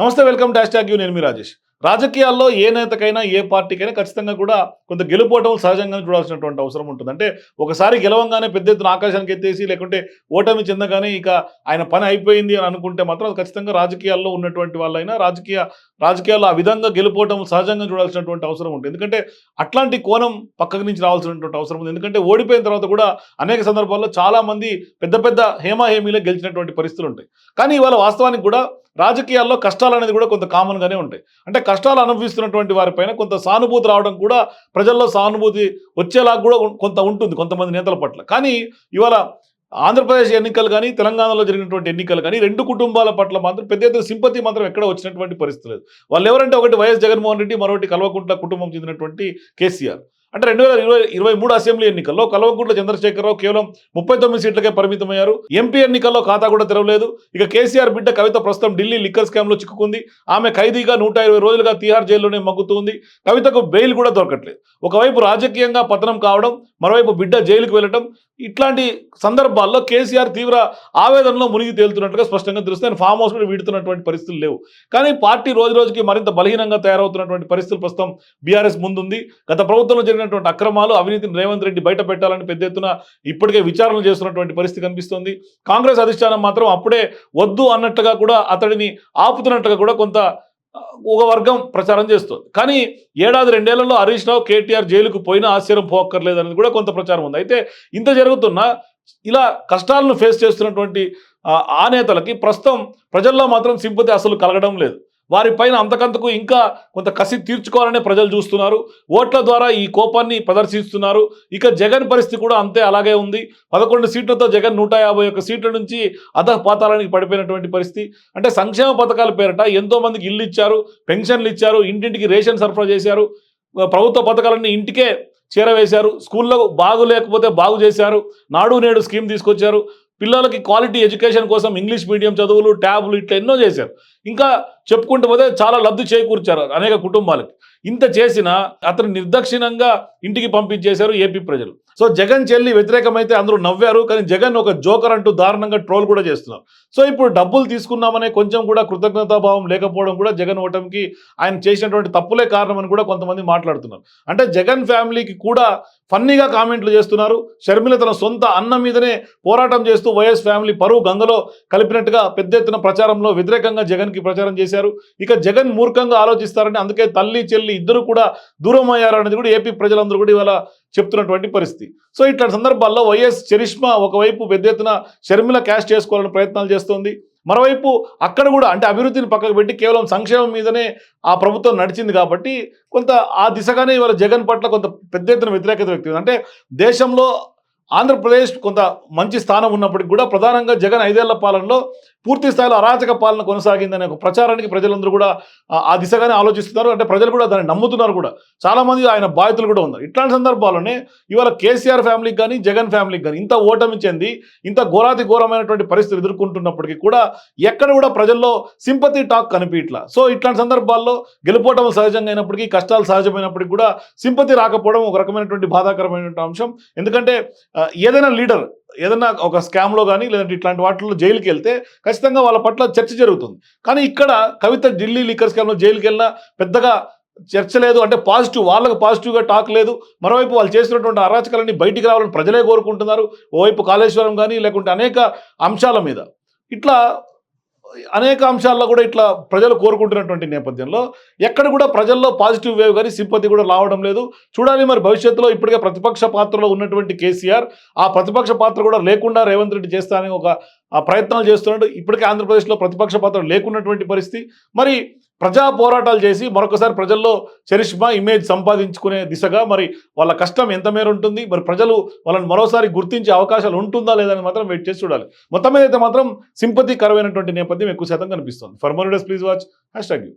నమస్తే welcome dash tag you నేను మీ రాజేష్. రాజకీయాల్లో ఏ నేతకైనా ఏ పార్టీకైనా ఖచ్చితంగా కూడా కొంత గెలుపోవటం సహజంగా చూడాల్సినటువంటి అవసరం ఉంటుంది. అంటే ఒకసారి గెలవంగానే పెద్ద ఎత్తున ఆకాశానికి ఎత్తేసి లేకుంటే ఓటమి చెందగానే ఇక ఆయన పని అయిపోయింది అని అనుకుంటే మాత్రం అది ఖచ్చితంగా రాజకీయాల్లో ఉన్నటువంటి వాళ్ళైనా రాజకీయ రాజకీయాల్లో ఆ విధంగా గెలుపోవటం సహజంగా చూడాల్సినటువంటి అవసరం ఉంటుంది. ఎందుకంటే అట్లాంటి కోణం పక్కకు నుంచి రావాల్సినటువంటి అవసరం ఉంది. ఎందుకంటే ఓడిపోయిన తర్వాత కూడా అనేక సందర్భాల్లో చాలామంది పెద్ద పెద్ద హేమాహేమీలో గెలిచినటువంటి పరిస్థితులు ఉంటాయి. కానీ ఇవాళ వాస్తవానికి కూడా రాజకీయాల్లో కష్టాలు అనేది కూడా కొంత కామన్గానే ఉంటాయి. అంటే కష్టాలు అనుభవిస్తున్నటువంటి వారిపైన కొంత సానుభూతి రావడం కూడా ప్రజల్లో సానుభూతి వచ్చేలా కూడా కొంత ఉంటుంది కొంతమంది నేతల పట్ల. కానీ ఇవాళ ఆంధ్రప్రదేశ్ ఎన్నికలు కానీ తెలంగాణలో జరిగినటువంటి ఎన్నికలు కానీ రెండు కుటుంబాల పట్ల మాత్రం పెద్ద ఎత్తున సింపతి మాత్రం ఎక్కడ వచ్చినటువంటి పరిస్థితి లేదు. వాళ్ళు ఎవరంటే ఒకటి వైఎస్ జగన్మోహన్ రెడ్డి మరొకటి కల్వకుంట్ల కుటుంబం చెందినటువంటి కేసీఆర్. అంటే రెండు వేల ఇరవై ఇరవై మూడు అసెంబ్లీ ఎన్నికల్లో కల్వకుంట్ల చంద్రశేఖరరావు కేవలం ముప్పై తొమ్మిది సీట్లకే పరిమితమయ్యారు ఎంపీ ఎన్నికల్లో ఖాతా కూడా తెరవలేదు. ఇక కేసీఆర్ బిడ్డ కవిత ప్రస్తుతం ఢిల్లీ లిక్కర్ స్కామ్లో చిక్కుకుంది. ఆమె ఖైదీగా నూట ఇరవై రోజులుగా తీహార్ జైల్లోనే మగ్గుతుంది. కవితకు బెయిల్ కూడా దొరకట్లేదు. ఒకవైపు రాజకీయంగా పతనం కావడం మరోవైపు బిడ్డ జైలుకు వెళ్ళటం ఇట్లాంటి సందర్భాల్లో కేసీఆర్ తీవ్ర ఆవేదనలో మునిగి తేలుతున్నట్టుగా స్పష్టంగా తెలుస్తుంది. ఫామ్ హౌస్ కూడా వీడుతున్నటువంటి పరిస్థితులు లేవు. కానీ పార్టీ రోజు రోజుకి మరింత బలహీనంగా తయారవుతున్నటువంటి పరిస్థితులు ప్రస్తుతం బీఆర్ఎస్ ముందుంది. గత ప్రభుత్వంలో జరిగిన జరిగినటువంటి అక్రమాలు అవినీతిని రేవంత్ రెడ్డి బయట పెట్టాలని పెద్ద ఎత్తున ఇప్పటికే విచారణలు చేస్తున్నటువంటి పరిస్థితి కనిపిస్తోంది. కాంగ్రెస్ అధిష్టానం మాత్రం అప్పుడే వద్దు అన్నట్టుగా కూడా అతడిని ఆపుతున్నట్టుగా కూడా కొంత ఒక వర్గం ప్రచారం చేస్తుంది. కానీ ఏడాది రెండేళ్ళలో హరీష్ రావు కేటీఆర్ జైలుకు పోయినా ఆశ్చర్యం పోక్కర్లేదు అనేది కూడా కొంత ప్రచారం ఉంది. అయితే ఇంత జరుగుతున్నా ఇలా కష్టాలను ఫేస్ చేస్తున్నటువంటి ఆ నేతలకి ప్రస్తుతం ప్రజల్లో మాత్రం సింపతి అసలు కలగడం లేదు. వారిపైన అంతకంతకు ఇంకా కొంత కసి తీర్చుకోవాలనే ప్రజలు చూస్తున్నారు. ఓట్ల ద్వారా ఈ కోపాన్ని ప్రదర్శిస్తున్నారు. ఇక జగన్ పరిస్థితి కూడా అంతే అలాగే ఉంది. పదకొండు సీట్లతో జగన్ నూట యాభై ఒక్క సీట్ల నుంచి అధ పాతాళానికి పడిపోయినటువంటి పరిస్థితి. అంటే సంక్షేమ పథకాల పేరట ఎంతో మందికి ఇల్లు ఇచ్చారు పెన్షన్లు ఇచ్చారు ఇంటింటికి రేషన్ సరఫరా చేశారు ప్రభుత్వ పథకాలన్నీ ఇంటికే చేరవేశారు స్కూల్లో బాగు లేకపోతే బాగు చేశారు నాడు నేడు స్కీమ్ తీసుకొచ్చారు. పిల్లలకి క్వాలిటీ ఎడ్యుకేషన్ కోసం ఇంగ్లీష్ మీడియం చదువులు ట్యాబ్లు ఇట్లా ఎన్నో చేశారు. ఇంకా చెప్పుకుంటూ పోతే చాలా లబ్ధి చేకూర్చారు అనేక కుటుంబాలకి. ఇంత చేసినా అతను నిర్దక్షిణంగా ఇంటికి పంపించేశారు ఏపీ ప్రజలు. సో జగన్ చెల్లి వ్యతిరేకమైతే అందరూ నవ్వారు కానీ జగన్ ఒక జోకర్ అంటూ దారుణంగా ట్రోల్ కూడా చేస్తున్నారు. సో ఇప్పుడు డబ్బులు తీసుకున్నామనే కొంచెం కూడా కృతజ్ఞతాభావం లేకపోవడం కూడా జగన్ ఓటమికి ఆయన చేసినటువంటి తప్పులే కారణమని కూడా కొంతమంది మాట్లాడుతున్నారు. అంటే జగన్ ఫ్యామిలీకి కూడా ఫన్నీగా కామెంట్లు చేస్తున్నారు. షర్మిల తన సొంత అన్న మీదనే పోరాటం చేస్తూ వైఎస్ ఫ్యామిలీ పరువు గంగలో కలిపినట్టుగా పెద్ద ఎత్తున ప్రచారంలో వ్యతిరేకంగా జగన్ జగన్కి ప్రచారం చేశారు. ఇక జగన్ మూర్ఖంగా ఆలోచిస్తారని అందుకే తల్లి చెల్లి ఇద్దరు కూడా దూరం అయ్యారనేది కూడా ఏపీ ప్రజలందరూ కూడా ఇవాళ చెప్తున్నటువంటి పరిస్థితి. సో ఇట్లాంటి సందర్భాల్లో వైఎస్ చరిష్మా ఒకవైపు పెద్ద ఎత్తున షర్మిల క్యాష్ చేసుకోవాలని ప్రయత్నాలు చేస్తోంది. మరోవైపు అక్కడ కూడా అంటే అభివృద్ధిని పక్కకు పెట్టి కేవలం సంక్షేమం మీదనే ఆ ప్రభుత్వం నడిచింది కాబట్టి కొంత ఆ దిశగానే ఇవాళ జగన్ పట్ల కొంత పెద్ద ఎత్తున వ్యతిరేకత వ్యక్తి అంటే దేశంలో ఆంధ్రప్రదేశ్ కొంత మంచి స్థానం ఉన్నప్పటికీ కూడా ప్రధానంగా జగన్ ఐదేళ్ళ పాలనలో పూర్తి స్థాయిలో అరాచక పాలన కొనసాగిందనే ఒక ప్రచారానికి ప్రజలందరూ కూడా ఆ- దిశగానే ఆలోచిస్తున్నారు. అంటే ప్రజలు కూడా దాన్ని నమ్ముతున్నారు కూడా. చాలామంది ఆయన బాధితులు కూడా ఉన్నారు. ఇట్లాంటి సందర్భాల్లోనే ఇవాళ కేసీఆర్ ఫ్యామిలీకి కానీ జగన్ ఫ్యామిలీకి కానీ ఇంత ఓటమి చెంది ఇంత ఘోరాతి ఘోరమైనటువంటి పరిస్థితులు ఎదుర్కొంటున్నప్పటికీ కూడా ఎక్కడ కూడా ప్రజల్లో సింపతి టాక్ కనిపించట్లా. సో ఇట్లాంటి సందర్భాల్లో గెలుపోవటం సహజంగా అయినప్పటికీ కష్టాలు సహజమైనప్పటికీ కూడా సింపతి రాకపోవడం ఒక రకమైనటువంటి బాధాకరమైనటువంటి అంశం. ఎందుకంటే ఏదైనా లీడర్ ఏదన్నా ఒక స్కామ్లో కానీ లేదంటే ఇట్లాంటి వాటిల్లో జైలుకి వెళ్తే ఖచ్చితంగా వాళ్ళ పట్ల చర్చ జరుగుతుంది. కానీ ఇక్కడ కవిత ఢిల్లీ లిక్కర్ స్కామ్లో జైలుకి వెళ్ళినా పెద్దగా చర్చ లేదు. అంటే పాజిటివ్ వాళ్ళకు పాజిటివ్గా టాక్ లేదు. మరోవైపు వాళ్ళు చేసినటువంటి అరాచకాలన్నీ బయటికి రావాలని ప్రజలే కోరుకుంటున్నారు. ఓవైపు కాళేశ్వరం కానీ లేకుంటే అనేక అంశాల మీద. ఇట్లా అనేక అంశాల్లో కూడా ఇట్లా ప్రజలు కోరుకుంటున్నటువంటి నేపథ్యంలో ఎక్కడ కూడా ప్రజల్లో పాజిటివ్ వేవ్ కానీ సింపతి కూడా రావడం లేదు. చూడాలి మరి భవిష్యత్తులో ఇప్పటికే ప్రతిపక్ష పాత్రలో ఉన్నటువంటి కేసీఆర్ ఆ ప్రతిపక్ష పాత్ర కూడా లేకుండా రేవంత్ రెడ్డి చేస్తానని ఒక ప్రయత్నాలు చేస్తున్నాడు. ఇప్పటికే ఆంధ్రప్రదేశ్లో ప్రతిపక్ష పాత్ర లేకున్నటువంటి పరిస్థితి. మరి ప్రజా పోరాటాలు చేసి మరొకసారి ప్రజల్లో చరిష్మా ఇమేజ్ సంపాదించుకునే దిశగా మరి వాళ్ళ కష్టం ఎంత మేర ఉంటుంది? మరి ప్రజలు వాళ్ళని మరోసారి గుర్తించే అవకాశాలు ఉంటుందా లేదని మాత్రం వెయిట్ చేసి చూడాలి. మొత్తం మీద అయితే మాత్రం సింపతి కరమైనటువంటి నేపథ్యం ఎక్కువ శాతం కనిపిస్తుంది. For more days please watch hashtag you